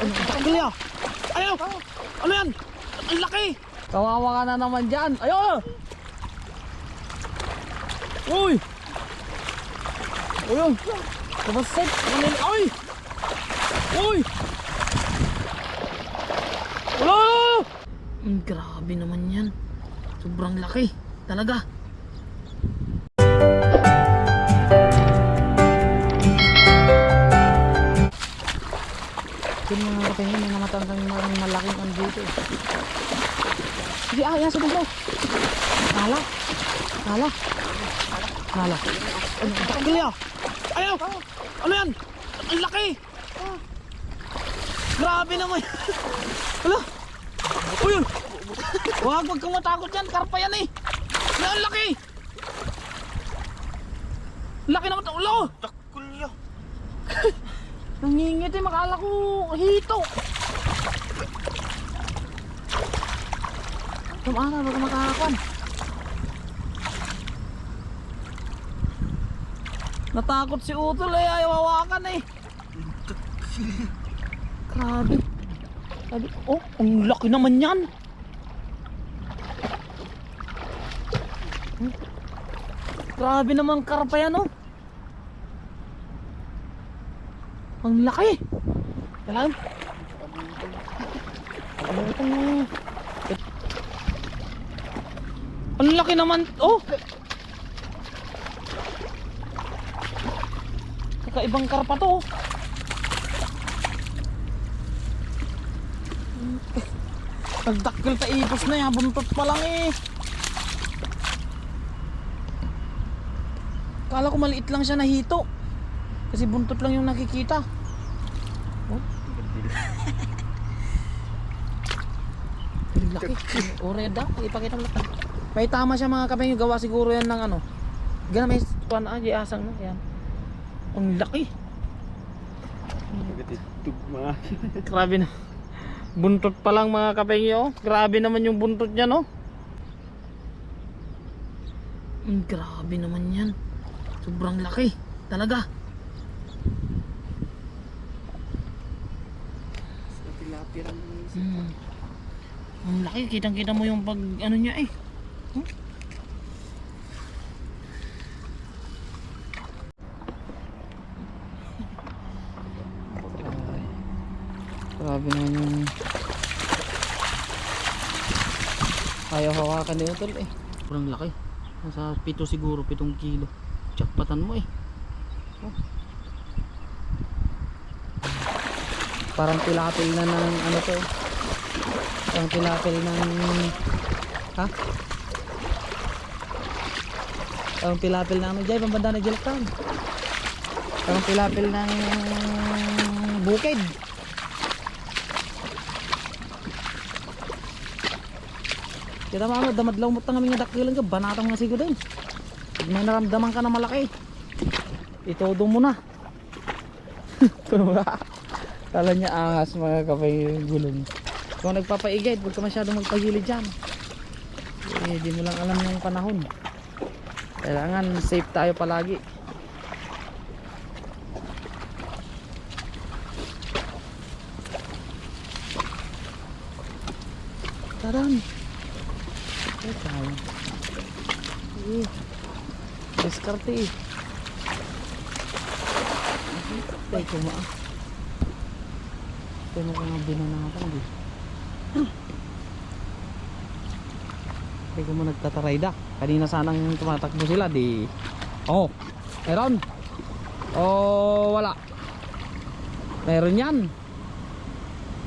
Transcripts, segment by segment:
Ano, takil ya. Ayaw! Ano yan? Ang laki! Kawawa ka na naman dyan. Ayun! Uy! Ayun! Kabasit! Ano Ay! Uy! Wala! Grabe naman yan. Sobrang laki. Talaga. Mga kapingin, may namatandang mga malaking ano dito. Sige, ah, yan, sabog mo. Hala. Hala. Hala. Ano, takil ya. Ayaw! Ano yan? Ang laki! Grabe naman. Wala! Uy! Huwag, huwag kang matakot yan. Karpa yan eh. Ang laki! Laki naman ito. Wala! Takil ya. Nangingit eh. Makala ko hito. Tumana, baga makakakuan. Natakot si Utol eh. Ayaw hawakan eh. Grabe. Sabi, oh, ang laki naman yan. Hmm. Grabe naman karpa yan oh. Ang laki. Itong... Ang laki naman. Oh! Kakaibang karpa to. oh. Nagdakkel ta ipos na yan. Buntot pa lang eh. Kala ko maliit lang siya na hito. Kasi buntot lang yung nakikita. Oh. Laki. O red ah. Ipakita mo lang. May tama siya mga kapeng gawa siguro yan ng ano. Gana may tuwan ah. Di asang no. Yan. Ang laki. Grabe na. Buntot pa lang mga kapengyo. oh. Grabe naman yung buntot niya no. Mm, grabe naman yan. Sobrang laki. Talaga. Mm. Ang laki. Kitang kita mo yung pag ano niya eh. Hmm? Grabe naman yung... Ayaw hawakan ni Utol eh. Sobrang laki. Nasa pito siguro, pitong kilo. Jackpatan mo eh. Parang tilapil na ng ano to. Parang tilapil ng... Ha? Parang tilapil na ano dyan, pambanda na Jeltan. Parang tilapil ng bukid. Kita mama, damadlaw mo tang nga dakilan ka, banatang nga siguro din. May naramdaman ka na malaki, itodo mo na. Kala niya ahas mga kapay gulong. Kung nagpapaigay, huwag ka masyadong magpagilid dyan. Eh, di mo lang alam yung panahon. Kailangan safe tayo palagi. Taran. Eh, tayo. Eh, diskarte eh. Tay, kumaa. Ito mo kung binanatan di. Ko mo nagtatarayda. Kanina sanang tumatakbo sila di. Oh, meron. Oh, wala. Meron yan.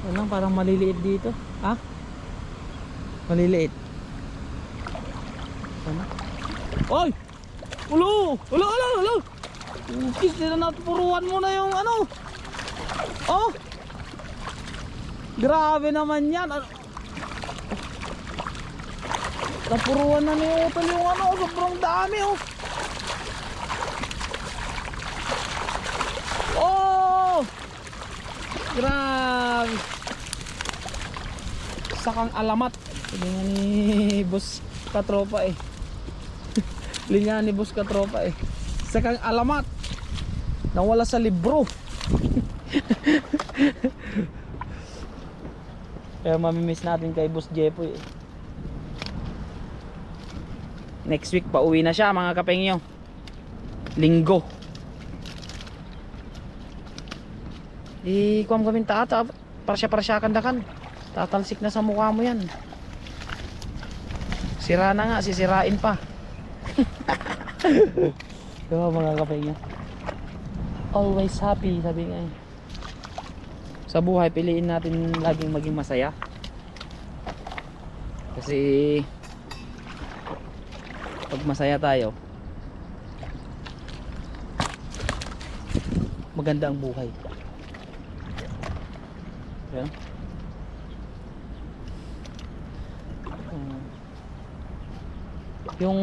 Walang parang maliliit dito. Ha? Maliliit. Sana. Oy! Ulo! Ulo! Ulo! Ulo! Ukis nila natupuruan mo na yung ano. Oh! Grabe naman yan. Ano- Napuruan na ni Utol yung ano. Sobrang dami oh. Oh! Grabe. Sakang alamat. Nga ni Boss Katropa eh. Linya ni Boss Katropa eh. Sakang alamat. Nawala sa libro. Kaya mamimiss natin kay Boss Jepoy eh. Next week pa uwi na siya mga kapengyo. Linggo. Di kuam kami taata para siya para siya kandakan. Tatalsik na sa mukha mo yan. Sira na nga, sisirain pa. Diba mga kapengyo? Always happy, sabi nga eh. Sa buhay, piliin natin laging maging masaya. Kasi pag masaya tayo, maganda ang buhay. Yan. Mm. Yung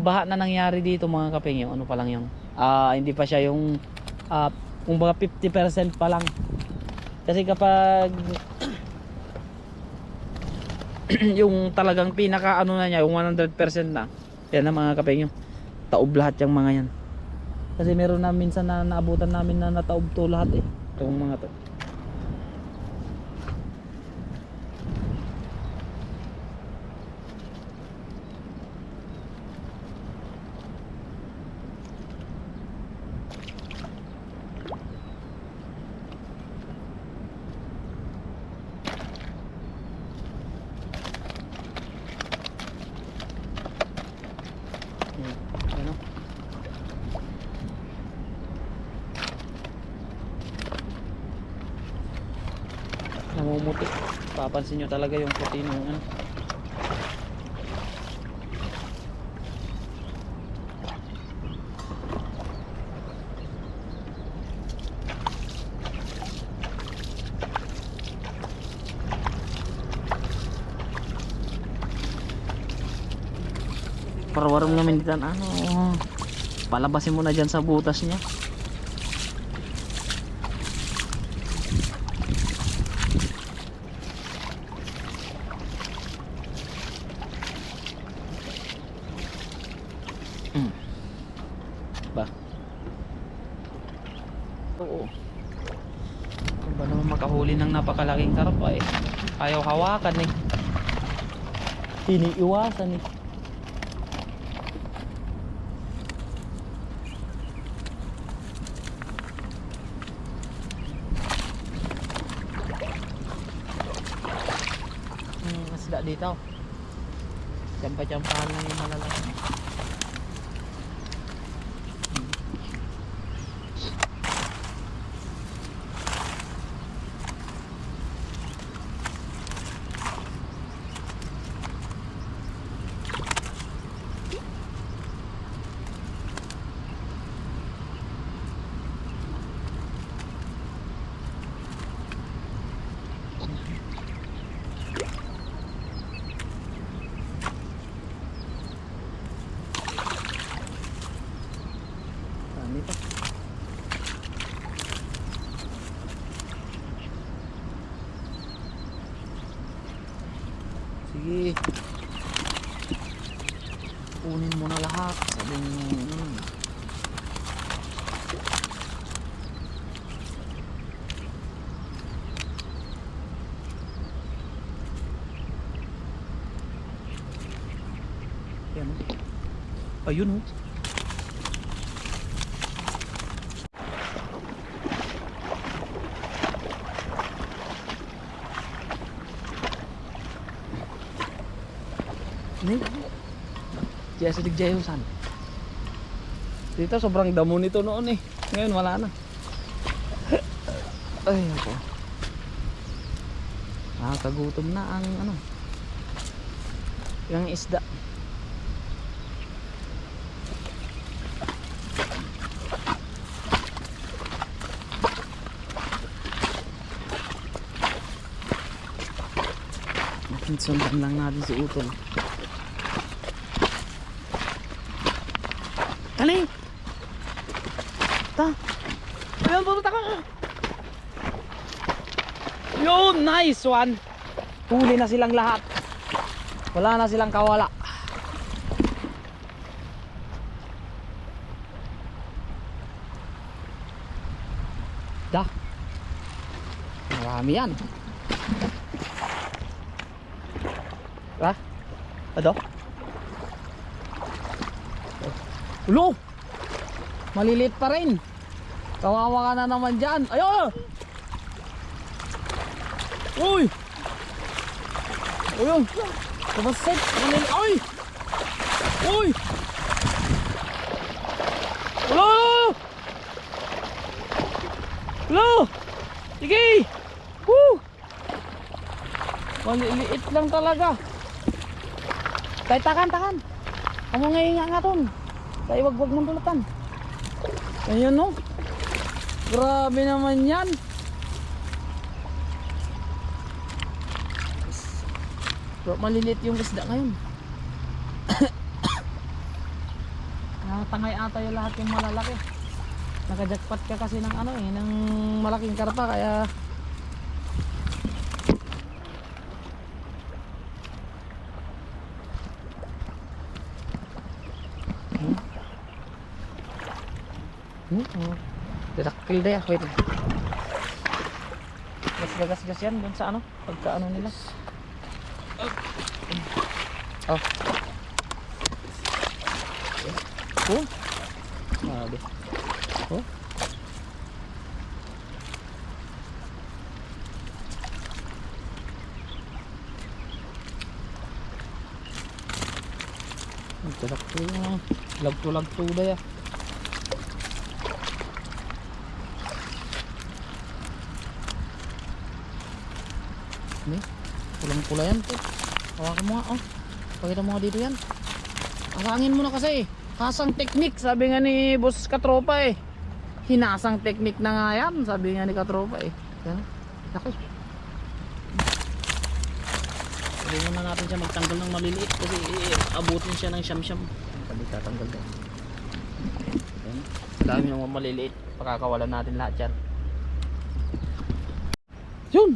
baha na nangyari dito mga kapengyo, ano pa lang yung ah hindi pa siya yung ah kung baga 50% pa lang. Kasi kapag yung talagang pinaka ano na niya, yung 100% na, yan na mga kapengyo. Taob lahat yung mga yan. Kasi meron na minsan na naabutan namin na nataob to lahat eh. Itong mga to. Yan. Ano? Namumuti. Papansin nyo talaga yung puti ng ano. Parawarong namin dito ano. Palabasin mo na dyan sa butas niya. Mm. Ba? Oo. Kung ba makahuli ng napakalaking karpa eh. Ayaw hawakan eh. Iniiwasan eh. Hmm, dito. Tsampa-tsampahan lang yung malalaki. Dami pa. Sige. Kunin mo na lahat. Sabi niyo, ano. Yan. oh. Ayun oh. Nih. Diya sa Digjayosan. Dito sobrang damo nito noon eh. Ngayon wala na. Ay ako. Nakakagutom na ang ano. Yung isda. Sundan lang natin si Utol. Kali! Ta! Ayun, pupunta ka! Yun! Nice one! Huli na silang lahat. Wala na silang kawala. Da! Marami yan. Ha? Ano? Ulo! Maliliit pa rin. Kawawa ka na naman dyan. Ayun! Uy! Ayun! Kabasit! Maliliit! Ay! Uy! Ulo! Ulo! Sige! Woo! Maliliit lang talaga. Tay takan takan. Kamu nga nga nga ton. Tay wag wag mong dulatan. Ayun no. Grabe naman yan. Bro, maliliit yung isda ngayon. Nakatangay ata yung lahat yung malalaki. Nakajackpot ka kasi ng ano eh, ng malaking karpa kaya Hmm? Oh. Dirakil day wait. Mas gagas-gas yan dun sa ano, pagka ano nila. Oh. Oh. Grabe. Oh. Dirakil yung lagto-lagto day Ni, pulang pula yan po. Hawakan mo nga, oh. Pakita mo nga dito yan. Asangin mo na kasi. Hasang teknik, sabi nga ni boss katropa eh. Hinasang teknik na nga yan, sabi nga ni katropa eh. Yan. Ako. Sabi muna natin siya magtanggal ng maliliit kasi eh, abutin siya ng siyam-siyam. Sabi tatanggal din. Yan. Dami ng maliliit. Pakakawalan natin lahat yan. Yun!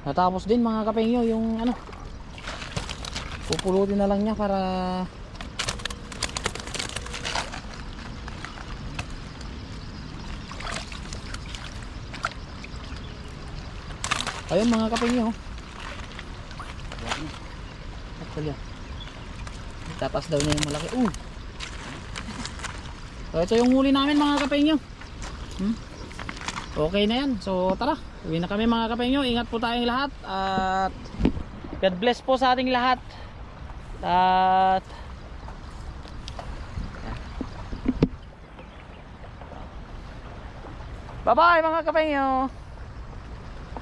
Natapos din mga kapengyo yung ano. Pupulutin na lang niya para Ayun mga kapengyo. Actually. Tatas daw niya yung malaki. Uh. So ito yung huli namin mga kapengyo. Hmm? Okay na yan. So tara. Uwi na kami mga kapengyo. Ingat po tayong lahat. At God bless po sa ating lahat. At Bye bye mga kapengyo.